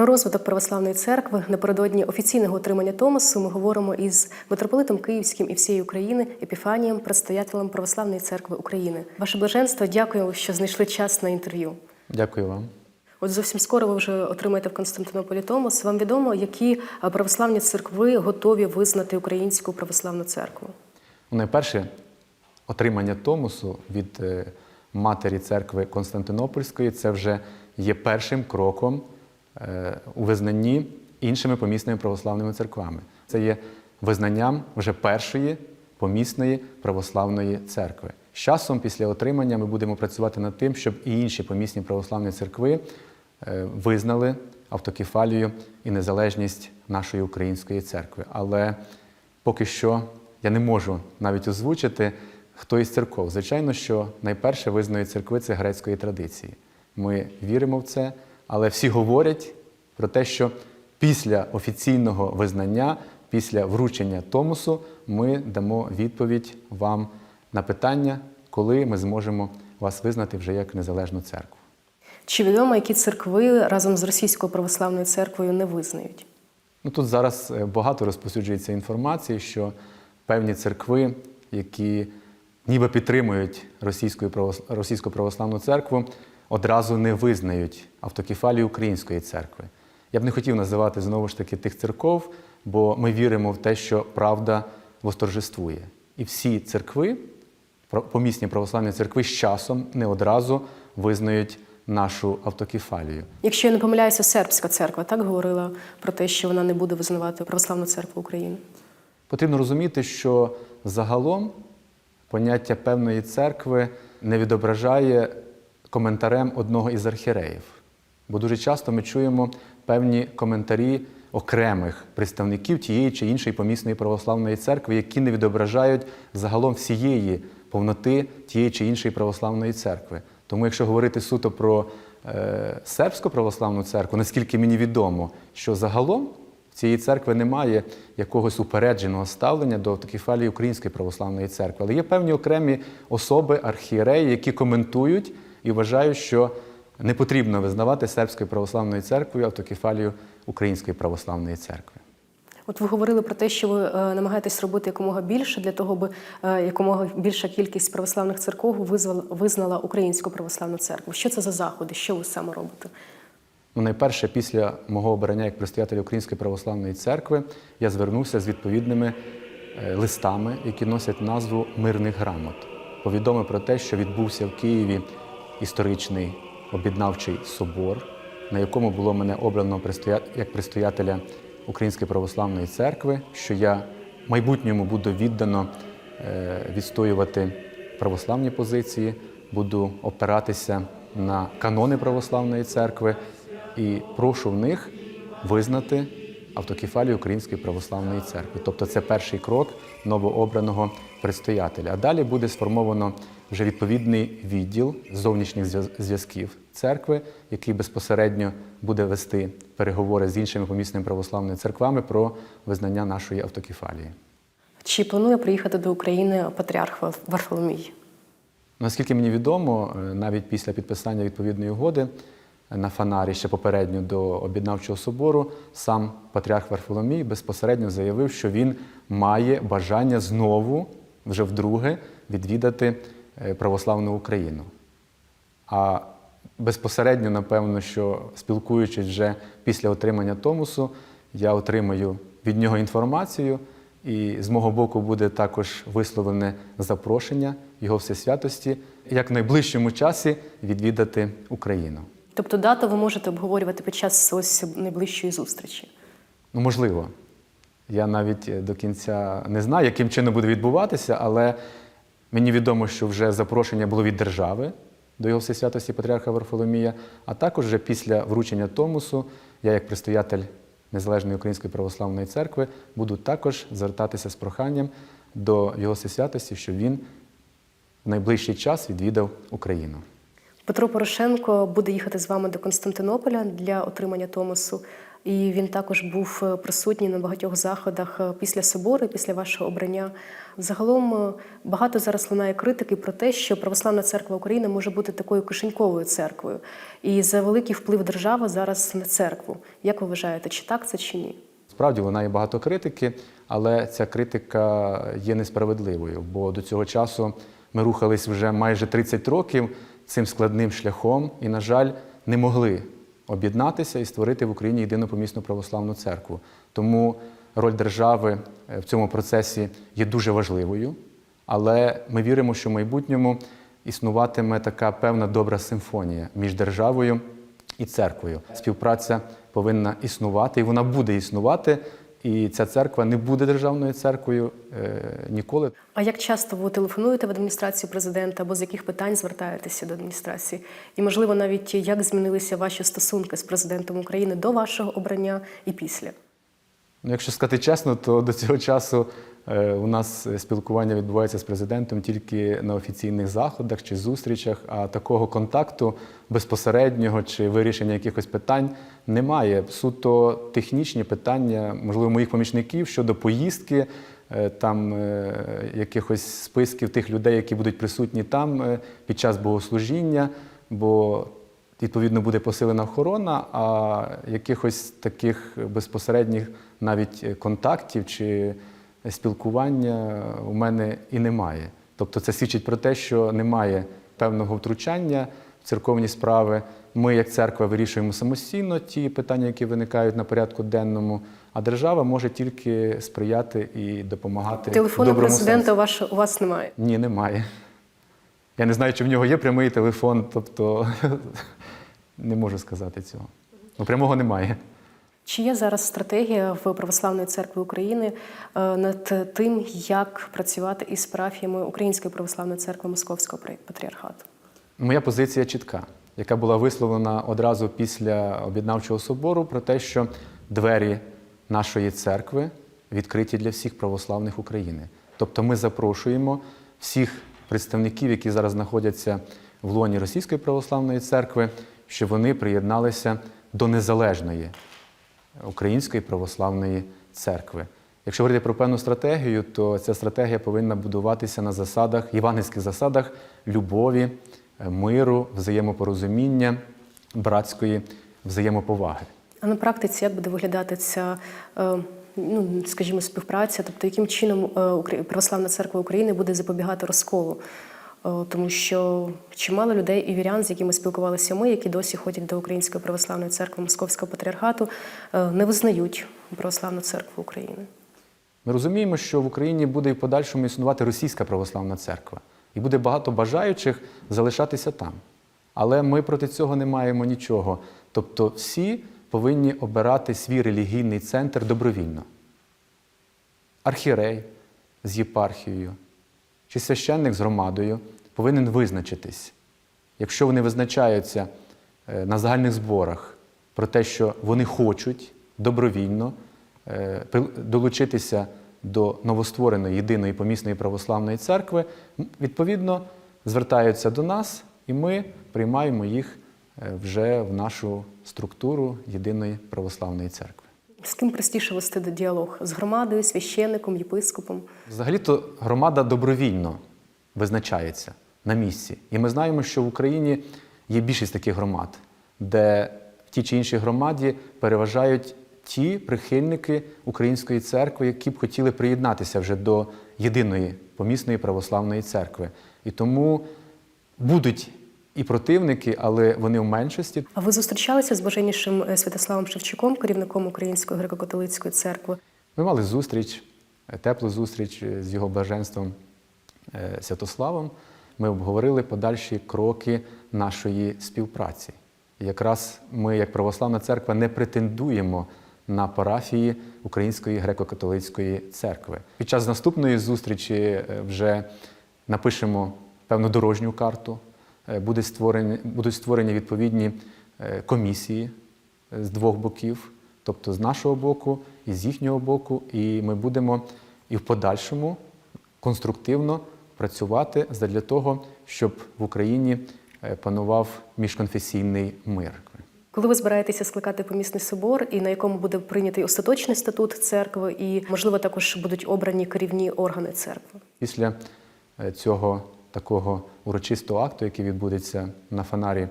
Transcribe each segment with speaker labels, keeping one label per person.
Speaker 1: Про розвиток православної церкви напередодні офіційного отримання Томасу ми говоримо із митрополитом Київським і всієї України Епіфанієм, предстоятелем Православної церкви України. Ваше блаженство, дякую, що знайшли час на інтерв'ю.
Speaker 2: Дякую вам.
Speaker 1: От зовсім скоро ви вже отримаєте в Константинополі Томас. Вам відомо, які православні церкви готові визнати українську православну церкву?
Speaker 2: Ну, Найперше, отримання Томосу від е, матері церкви Константинопольської це вже є першим кроком у визнанні іншими помісними православними церквами. Це є визнанням вже першої помісної православної церкви. З часом, після отримання, ми будемо працювати над тим, щоб і інші помісні православні церкви е, визнали автокефалію і незалежність нашої української церкви. Але поки що я не можу навіть озвучити, хто із церков. Звичайно, що найперше визнають церкви це грецької традиції. Ми віримо в це, але всі говорять про те, що після офіційного визнання, після вручення Томосу, ми дамо відповідь вам на питання, коли ми зможемо вас визнати вже як незалежну церкву.
Speaker 1: Чи відомо, які церкви разом з Російською православною церквою не визнають?
Speaker 2: Ну, тут зараз е, багато розповсюджується інформації, що певні церкви, які ніби підтримують російську православну церкву, одразу не визнають автокефалію української церкви. Я б не хотів називати знову ж таки тих церков, бо ми віримо в те, що правда восторжествує. І всі церкви, помісні православні церкви, з часом не одразу визнають нашу автокефалію.
Speaker 1: Якщо я не помиляюся, сербська церква так говорила про те, що вона не буде визнавати православну церкву України.
Speaker 2: Потрібно розуміти, що загалом поняття певної церкви не відображає коментарем одного із архіреїв. Бо дуже часто ми чуємо певні коментарі окремих представників тієї чи іншої помісної православної церкви, які не відображають загалом всієї повноти тієї чи іншої православної церкви. Тому, якщо говорити суто про е, сербську православну церкву, наскільки мені відомо, що загалом цієї церкви немає якогось упередженого ставлення до автокефалії Української православної церкви. Але є певні окремі особи, архієреї, які коментують і вважають, що не потрібно визнавати сербською православною церквою автокефалію Української православної церкви.
Speaker 1: От ви говорили про те, що ви е, намагаєтесь робити якомога більше для того, аби е, якомога більша кількість православних церков визнала українську православну церкву. Що це за заходи? Що ви саме робите?
Speaker 2: Ну, найперше, після мого обрання як предстоятеля Української православної церкви, я звернувся з відповідними е, листами, які носять назву мирних грамот. Повідомив про те, що відбувся в Києві історичний об'єднавчий собор, на якому було мене обрано як предстоятеля Української православної церкви, що я в майбутньому буду віддано е, відстоювати православні позиції, буду опиратися на канони православної церкви і прошу в них визнати автокефалію Української православної церкви. Тобто це перший крок новообраного предстоятеля. А далі буде сформовано вже відповідний відділ зовнішніх зв'язків церкви, який безпосередньо буде вести переговори з іншими помісними православними церквами про визнання нашої автокефалії.
Speaker 1: Чи планує приїхати до України патріарх Варфоломій?
Speaker 2: Наскільки мені відомо, е, навіть після підписання відповідної угоди на Фанарі ще попередньо до об'єднавчого собору, сам патріарх Варфоломій безпосередньо заявив, що він має бажання знову, вже вдруге, відвідати е, православну Україну. А безпосередньо, напевно, що спілкуючись вже після отримання Томосу, я отримаю від нього інформацію, і з мого боку буде також висловлене запрошення його всесвятості як в найближчому часі відвідати Україну.
Speaker 1: Тобто дату ви можете обговорювати під час ось найближчої зустрічі.
Speaker 2: Ну, можливо. Я навіть е, до кінця не знаю, яким чином буде відбуватися, але мені відомо, що вже запрошення було від держави до його всесвятості Патріарха Варфоломія, а також вже після вручення Томосу я, як предстоятель Незалежної Української православної церкви, буду також звертатися з проханням до його всесвятості, щоб він в найближчий час відвідав Україну.
Speaker 1: Петро Порошенко буде їхати з вами до Константинополя для отримання Томосу. і він також був е, присутній на багатьох заходах е, після собору, після вашого обрання. Загалом е, багато зараз лунає критики про те, що Православна церква України може бути такою кишеньковою церквою, і за великий вплив держави зараз на церкву. Як ви вважаєте, чи так це чи ні?
Speaker 2: Справді лунає багато критики, але ця критика є несправедливою, бо до цього часу ми рухались вже майже 30 років цим складним шляхом і, на жаль, не могли об'єднатися і створити в Україні єдину помісну православну церкву. Тому роль держави е, в цьому процесі є дуже важливою, але ми віримо, що в майбутньому існуватиме така певна добра симфонія між державою і церквою. Співпраця повинна існувати, і вона буде існувати. І ця церква не буде державною церквою е, ніколи.
Speaker 1: А як часто ви телефонуєте в адміністрацію президента або з яких питань звертаєтеся до адміністрації? І, можливо, навіть як змінилися ваші стосунки з президентом України до вашого обрання і після?
Speaker 2: Ну, якщо сказати чесно, то до цього часу у нас спілкування відбувається з президентом тільки на офіційних заходах чи зустрічах, а такого контакту безпосереднього чи вирішення якихось питань немає. Суто технічні питання, можливо, моїх помічників щодо поїздки, е, там е, якихось списків тих людей, які будуть присутні там е, під час богослужіння. бо Відповідно, буде посилена охорона, а якихось таких безпосередніх навіть контактів чи спілкування у мене і немає. Тобто це свідчить про те, що немає певного втручання в церковні справи. Ми, як церква, вирішуємо самостійно ті питання, які виникають на порядку денному, а держава може тільки сприяти і допомагати.
Speaker 1: Телефону президента ваш- у вас немає.
Speaker 2: Ні, немає. Я не знаю, чи в нього є прямий телефон, тобто не можу сказати цього. Ну, прямого немає.
Speaker 1: Чи є зараз стратегія в Православної церкви України е, над тим, як працювати із парафіями Української православної церкви Московського патріархату?
Speaker 2: Моя позиція чітка, яка була висловлена одразу після об'єднавчого собору, про те, що двері нашої церкви відкриті для всіх православних України. Тобто ми запрошуємо всіх представників, які зараз знаходяться в лоні Російської православної церкви, щоб вони приєдналися до незалежної Української православної церкви. Якщо говорити про певну стратегію, то ця стратегія повинна будуватися на засадах, євангельських засадах любові, е, миру, взаємопорозуміння, братської взаємоповаги.
Speaker 1: А на практиці як буде виглядати ця, е, ну скажімо, співпраця? Тобто, яким чином е, Православна церква України буде запобігати розколу? Е, Тому що чимало людей і вірян, з якими спілкувалися ми, які досі ходять до Української православної церкви Московського патріархату, е, не визнають Православну церкву України.
Speaker 2: Ми розуміємо, що в Україні буде і в подальшому існувати російська православна церква, і буде багато бажаючих залишатися там. Але ми проти цього не маємо нічого. Тобто всі повинні обирати свій релігійний центр добровільно. Архірей з єпархією чи священник з громадою повинен визначитись. Якщо вони визначаються е, на загальних зборах про те, що вони хочуть добровільно е, долучитися до новоствореної єдиної помісної православної церкви, відповідно звертаються до нас, і ми приймаємо їх е, вже в нашу структуру єдиної православної церкви.
Speaker 1: З ким простіше вести діалог? З громадою, священником, єпископом?
Speaker 2: Взагалі-то громада добровільно визначається на місці. І ми знаємо, що в Україні є більшість таких громад, де в тій чи іншій громаді переважають ті прихильники Української церкви, які б хотіли приєднатися вже до єдиної помісної православної церкви. І тому будуть і противники, але вони в меншості.
Speaker 1: А ви зустрічалися з Боженішим е, Святославом Шевчуком, керівником Української греко-католицької церкви?
Speaker 2: Ми мали зустріч, е, теплу зустріч е, з його блаженством Святославом. Ми обговорили подальші кроки нашої співпраці. Якраз ми, як православна церква, не претендуємо на парафії Української греко-католицької церкви. Під час наступної зустрічі вже напишемо певну дорожню карту, буде створені, будуть створені відповідні е, комісії е, з двох боків, тобто з нашого боку і з їхнього боку, і ми будемо і в подальшому конструктивно працювати для того, щоб в Україні е, панував міжконфесійний мир.
Speaker 1: Коли ви збираєтеся скликати помісний собор, і на якому буде прийнятий остаточний статут церкви, і можливо також будуть обрані керівні органи церкви?
Speaker 2: Після е, цього такого урочистого акту, який відбудеться на фонарі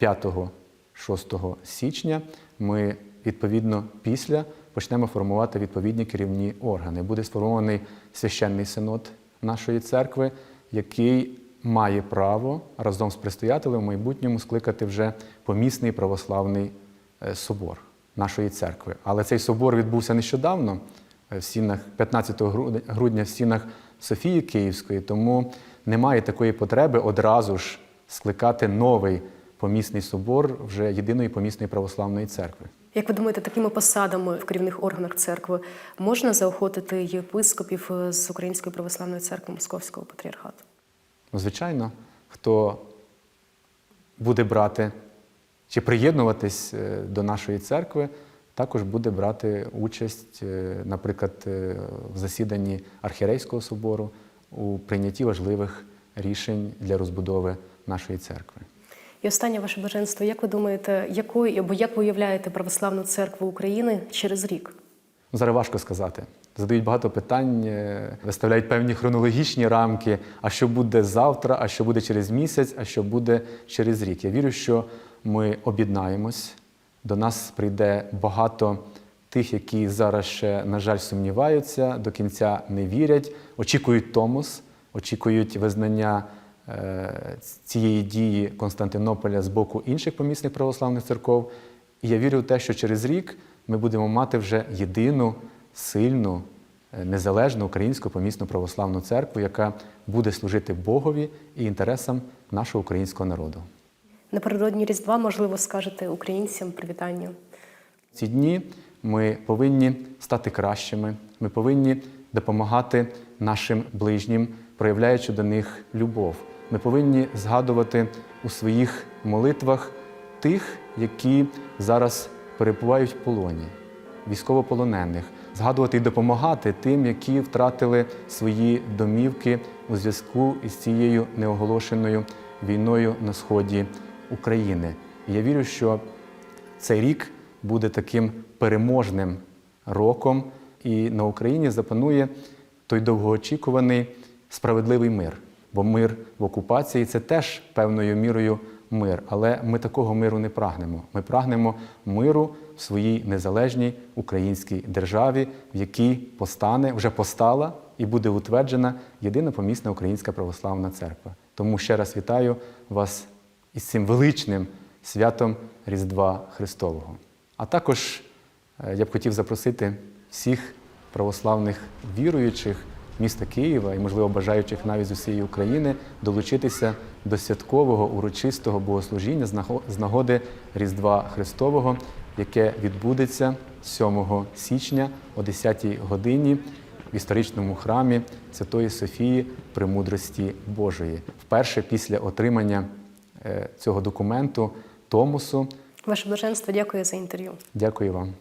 Speaker 2: 5-6 січня, ми відповідно після почнемо формувати відповідні керівні органи. Буде сформований священний синод нашої церкви, який має право разом з предстоятелем в майбутньому скликати вже помісний православний е, собор нашої церкви. Але цей собор відбувся нещодавно, е, в стінах 15 грудня- в стінах Софії Київської, тому немає такої потреби одразу ж скликати новий помісний собор вже єдиної помісної православної церкви.
Speaker 1: Як ви думаєте, такими посадами в керівних органах церкви можна заохотити єпископів е, з Української православної церкви Московського патріархату?
Speaker 2: Ну, звичайно, хто буде брати чи приєднуватись е, до нашої церкви, також буде брати участь, е, наприклад, в засіданні Архірейського собору у прийнятті важливих рішень для розбудови нашої церкви.
Speaker 1: І останнє ваше баженство. Як ви думаєте, якою або як ви уявляєте православну церкву України через рік?
Speaker 2: Зараз важко сказати. Задають багато питань, е, виставляють певні хронологічні рамки. А що буде завтра, а що буде через місяць, а що буде через рік. Я вірю, що ми об'єднаємось. До нас прийде багато тих, які зараз ще, на жаль, сумніваються, до кінця не вірять, очікують Томос, очікують визнання е, цієї дії Константинополя з боку інших помісних православних церков. І я вірю в те, що через рік ми будемо мати вже єдину, сильну, е, незалежну українську помісну православну церкву, яка буде служити Богові і інтересам нашого українського народу.
Speaker 1: Напередодні Різдва, можливо, скажете українцям привітання.
Speaker 2: Ці дні ми повинні стати кращими, ми повинні допомагати нашим ближнім, проявляючи до них любов. Ми повинні згадувати у своїх молитвах тих, які зараз перебувають в полоні, військовополонених, згадувати і допомагати тим, які втратили свої домівки у зв'язку із цією неоголошеною війною на сході України. І я вірю, що цей рік буде таким переможним роком, і на Україні запанує той довгоочікуваний справедливий мир. Бо мир в окупації це теж певною мірою мир. Але ми такого миру не прагнемо. Ми прагнемо миру в своїй незалежній українській державі, в якій постане, вже постала і буде утверджена єдина помісна українська православна церква. Тому ще раз вітаю вас із цим величним святом Різдва Христового. А також я б хотів запросити всіх православних віруючих міста Києва і, можливо, бажаючих навіть з усієї України долучитися до святкового урочистого богослужіння з наго- нагоди Різдва Христового, яке відбудеться 7 січня о 10 годині в історичному храмі Святої Софії Премудрості Божої. Вперше після отримання е, цього документу Томосу.
Speaker 1: Ваше блаженство, дякую за інтерв'ю.
Speaker 2: Дякую вам.